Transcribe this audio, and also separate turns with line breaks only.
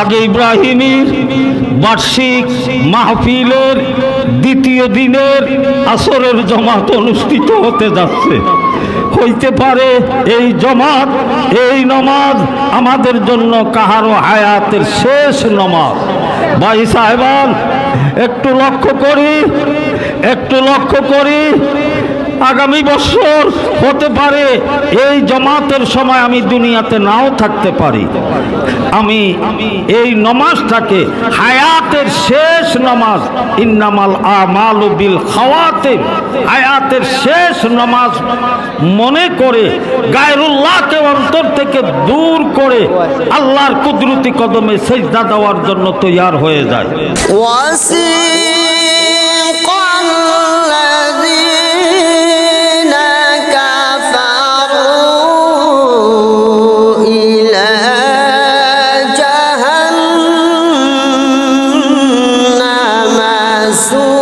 আগে ইব্রাহিমের বার্ষিক মাহফিলের দ্বিতীয় দিনের আসরের জমাত অনুষ্ঠিত হতে যাচ্ছে। হইতে পারে এই জমাত, এই নমাজ আমাদের জন্য কাহারো হায়াতের শেষ নমাজ। ভাই সাহেবান, একটু লক্ষ্য করি, একটু লক্ষ্য করি। আগামী বছর হতে পারে, এই জমাতের সময় আমি দুনিয়াতে নাও থাকতে পারি। আমি এই নমাজটাকে হায়াতের শেষ নমাজ, ইন্নামাল আমাল বিল খাওয়াতে হায়াতের শেষ নমাজ মনে করে, গায়রুল্লাহকে অন্তর থেকে দূর করে আল্লাহর কুদরতি কদমে সেজদা দেওয়ার জন্য তৈয়ার হয়ে যায়।
azul.